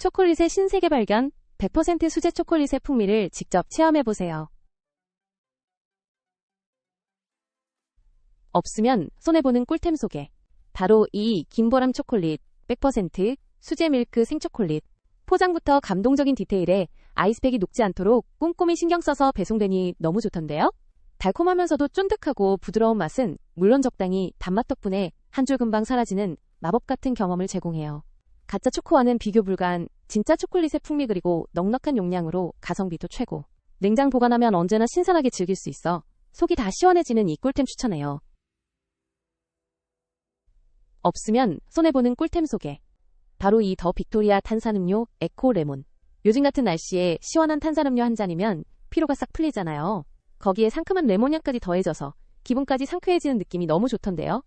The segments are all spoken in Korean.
초콜릿의 신세계 발견 100% 수제 초콜릿의 풍미를 직접 체험해보세요. 없으면 손해보는 꿀템 소개. 바로 이 김보람 초콜릿 100% 수제 밀크 생초콜릿. 포장부터 감동적인 디테일에 아이스팩이 녹지 않도록 꼼꼼히 신경 써서 배송되니 너무 좋던데요? 달콤하면서도 쫀득하고 부드러운 맛은 물론 적당히 단맛 덕분에 한 줄 금방 사라지는 마법 같은 경험을 제공해요. 가짜 초코와는 비교 불가한 진짜 초콜릿의 풍미 그리고 넉넉한 용량으로 가성비도 최고. 냉장 보관하면 언제나 신선하게 즐길 수 있어 속이 다 시원해지는 이 꿀템 추천해요. 없으면 손해보는 꿀템 소개. 바로 이 더 빅토리아 탄산음료 에코 레몬. 요즘 같은 날씨에 시원한 탄산음료 한 잔이면 피로가 싹 풀리잖아요. 거기에 상큼한 레몬향까지 더해져서 기분까지 상쾌해지는 느낌이 너무 좋던데요.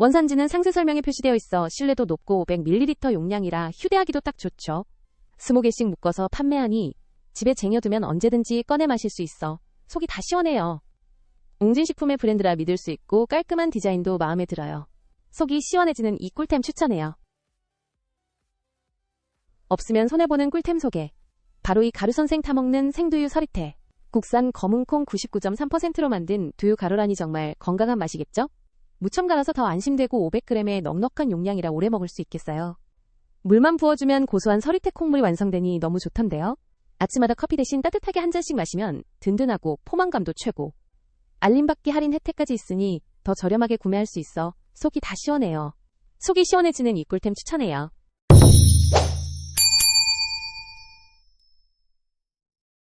원산지는 상세 설명에 표시되어 있어 신뢰도 높고 500ml 용량이라 휴대하기도 딱 좋죠. 20개씩 묶어서 판매하니 집에 쟁여두면 언제든지 꺼내 마실 수 있어 속이 다 시원해요. 웅진식품의 브랜드라 믿을 수 있고 깔끔한 디자인도 마음에 들어요. 속이 시원해지는 이 꿀템 추천해요. 없으면 손해보는 꿀템 소개. 바로 이 가루선생 타먹는 생두유 서리태. 국산 검은콩 99.3%로 만든 두유 가루라니 정말 건강한 맛이겠죠? 무첨 갈아서 더 안심되고 500g의 넉넉한 용량이라 오래 먹을 수 있겠어요. 물만 부어주면 고소한 서리태 콩물이 완성되니 너무 좋던데요? 아침마다 커피 대신 따뜻하게 한 잔씩 마시면 든든하고 포만감도 최고. 알림받기 할인 혜택까지 있으니 더 저렴하게 구매할 수 있어 속이 다 시원해요. 속이 시원해지는 이 꿀템 추천해요.